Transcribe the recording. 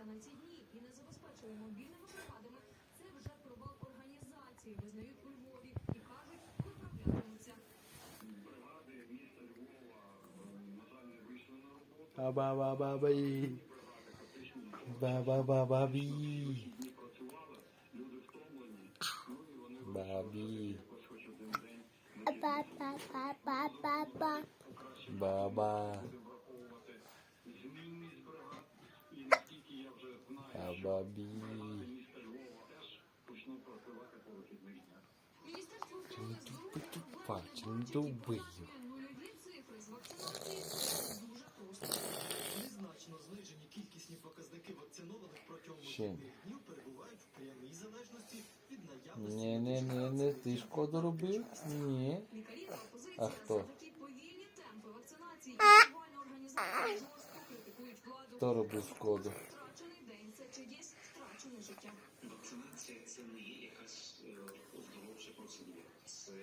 залишаємося на ці дні і не забезпечуємо мобільними бригадами, це вже провал організації, визнають у Львові і кажуть, виправлятимуться. Ба-ба-ба-ба-бі. Ба-ба-ба-ба-бі. Бабі. Па-па-па-па-па-па. Баба. Бабі. Міністерство Чи охорони не здоров'я ти тупа, чи не довбию? нульові цифри з вакцинації дуже просто. Незначно знижені кількісні показники вакцинованих протягом Ще. вихідних днів перебувають в прямій залежності від наявності Ні, ні, ні, не ти шкоду робив? Ні. Лікарі та опозиція А хто? за такі повільні темпи вакцинації і глобальна організація жорстко критикують владу. Хто робив шкоду? життя. Вакцинація це не є якась оздоровча процедура. Це